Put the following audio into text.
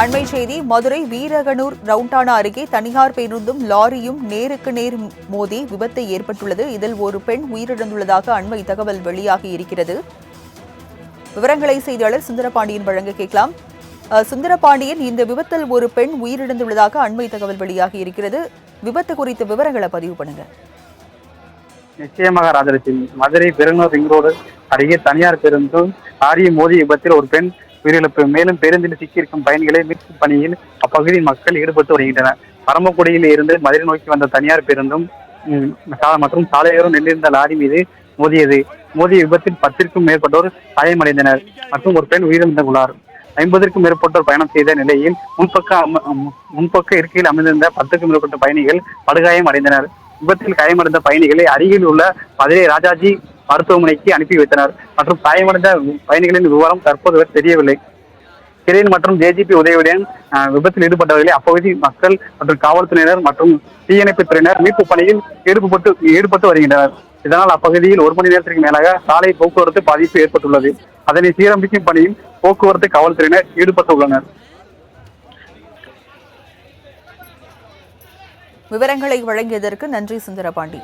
அண்மை செய்தி மதுரை வீரகனூர் ரவுண்டானா அருகே தனியார் பேருந்தும் லாரியும் நேருக்கு நேர் மோதி விபத்து ஏற்பட்டுள்ளது. இதில் ஒரு பெண் உயிரிழந்துள்ளதாக அண்மை தகவல் வெளியாகி இருக்கிறது. விவரங்களை செய்தியாளர் சுந்தரபாண்டியன் வழங்க கேட்கலாம். சுந்தரபாண்டியன் இந்த விபத்தில் ஒரு பெண் உயிரிழந்துள்ளதாக அண்மை தகவல் வெளியாகி இருக்கிறது. விபத்து குறித்த விவரங்களை பதிவு பண்ணுங்க. நிச்சயமாக ராஜலட்சுமி. மதுரை பெருநூர் ரிங் ரோடு அருகே தனியார் பேருந்தும் லாரியை மோதிய விபத்தில் ஒரு பெண் உயிரிழப்பு மேலும் பேருந்தில் சிக்கியிருக்கும் பயணிகளை மீட்கும் பணியில் அப்பகுதி மக்கள் ஈடுபட்டு வருகின்றனர். பரமக்குடியில் இருந்து மதுரை நோக்கி வந்த தனியார் பேருந்தும் மற்றும் சாலையோரம் நின்றிருந்த லாரி மீது மோதியது. மோதிய விபத்தில் பத்திற்கும் மேற்பட்டோர் காயமடைந்தனர் மற்றும் ஒரு பெண் உயிரிழந்துள்ளார். ஐம்பதற்கும் மேற்பட்டோர் பயணம் செய்த நிலையில் முன்பக்க முன்பக்க இருக்கையில் அமைந்திருந்த பத்துக்கும் மேற்பட்ட பயணிகள் படுகாயம் அடைந்தனர் விபத்தில் காயமடைந்த பயணிகளை அருகில் உள்ள மதுரை ராஜாஜி மருத்துவமனைக்கு அனுப்பி வைத்தனர் மற்றும் காயமடைந்த பயணிகளின் விவரம் தற்போது வரை தெரியவில்லை. கிரேன் மற்றும் ஜேஜிபி உதவியுடன் விபத்தில் ஈடுபட்டவர்களை அப்பகுதி மக்கள் மற்றும் காவல்துறையினர் மற்றும் தீயணைப்பு துறையினர் மீட்பு பணியில் ஈடுபட்டு ஈடுபட்டு வருகின்றனர். இதனால் அப்பகுதியில் ஒரு மணி நேரத்திற்கு மேலாக சாலை போக்குவரத்து பாதிப்பு ஏற்பட்டுள்ளது. அதனை சீரமைக்கும் பணியில் போக்குவரத்து காவல்துறையினர் ஈடுபட்டுள்ளனர். விவரங்களை வழங்கியதற்கு நன்றி சுந்தரபாண்டி.